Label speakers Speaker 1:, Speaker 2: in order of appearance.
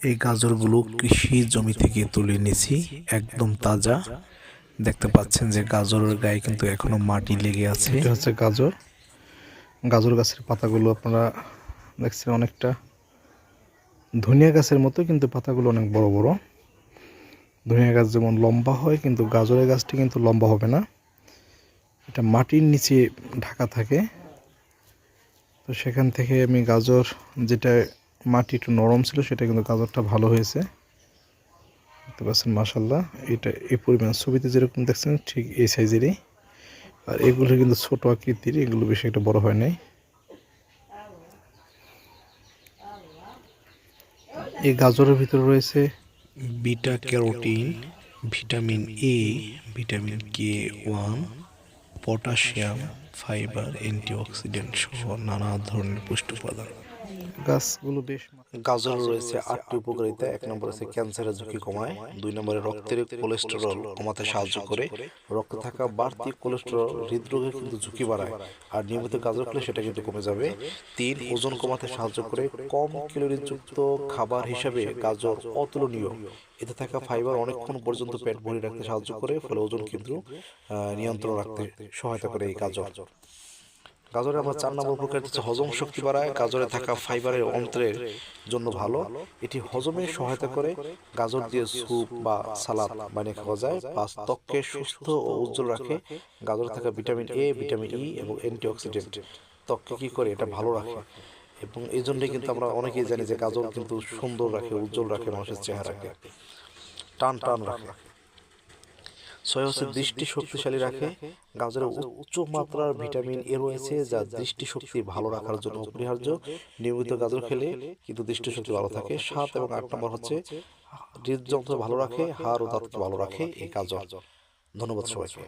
Speaker 1: এই গাজরগুলো কৃষি জমি থেকে তুলে নিয়েছি একদম তাজা। দেখতে পাচ্ছেন যে গাজরের গায়ে কিন্তু এখনও মাটি লেগে আছে। এটা হচ্ছে গাজর। গাজর গাছের পাতাগুলো আপনারা দেখছেন অনেকটা। ধনিয়া গাছের মতো কিন্তু পাতাগুলো অনেক বড় বড়। ধনিয়া গাছ যেমন লম্বা হয়, কিন্তু গাজরের গাছটি কিন্তু লম্বা হবে না। এটা মাটির নিচে ঢাকা থাকে। তো সেখান থেকে আমি গাজর যেটা মাটি একটু নরম ছিল, সেটা কিন্তু গাজরটা ভালো হয়েছে। দেখতে পাচ্ছেন মাসাল্লাহ এটা এই পরিমাণ ছবিতে যেরকম দেখছেন, ঠিক এই সাইজেরই। আর এগুলো কিন্তু ছোট আকৃতির, এগুলো বেশি একটা বড় হয় নাই। এই গাজরের ভিতরে রয়েছে beta carotene, vitamin A, vitamin K one, potassium, fibre, antioxidant সহ নানা ধরনের পুষ্টি উপাদান। গাছগুলো বেশ
Speaker 2: গাজর রয়েছে আটটি উপকারিতা এক নম্বর আছে ক্যান্সারের ঝুঁকি কমায় দুই নম্বরে রক্তের কোলেস্টেরল কমাতে সাহায্য করে রক্তে থাকা বাড়তি কোলেস্টেরল হৃদরোগের কিন্তু ঝুঁকি বাড়ায় আর নিয়মিত গাজর খেলে সেটা কিন্তু কমে যাবে তিন ওজন কমাতে সাহায্য করে কম ক্যালোরিযুক্ত খাবার হিসাবে গাজর অতুলনীয়। এতে থাকা ফাইবার অনেকক্ষণ পর্যন্ত পেট ভরে রাখতে সাহায্য করে ফলে ওজন কিন্তু নিয়ন্ত্রণ রাখতে সহায়তা করে এই গাজর। গাজরে আমরা চার নম্বর উপকার হচ্ছে হজম শক্তি বাড়ায়, গাজরে থাকা ফাইবারের অন্ত্রের জন্য ভালো। এটি হজমে সহায়তা করে, গাজর দিয়ে স্যুপ বা সালাদ বানিয়ে খাওয়া যায় পাঁচ ত্বককে সুস্থ ও উজ্জ্বল রাখে। গাজরে থাকা ভিটামিন এ ভিটামিন ই এবং অ্যান্টিঅক্সিডেন্ট ত্বককে কি করে? এটা ভালো রাখে। এবং এই জন্যই কিন্তু আমরা অনেকেই জানি যে গাজর কিন্তু সুন্দর রাখে, উজ্জ্বল রাখে মানুষের চেহারাকে। টান টান রাখে। ছয় হচ্ছে দৃষ্টি শক্তিশালী রাখে। গাজরে উচ্চ মাত্রার ভিটামিন এ রয়েছে যা দৃষ্টি শক্তি ভালো রাখার জন্য অপরিহার্য। নিয়মিত গাজর খেলে কিন্তু দৃষ্টি শক্তি ভালো থাকে। সাত এবং আট নম্বর হচ্ছে হৃদযন্ত্র ভালো রাখে হাড় ও দাঁতকে ভালো রাখে এই গাজর ধন্যবাদ সবাইকে।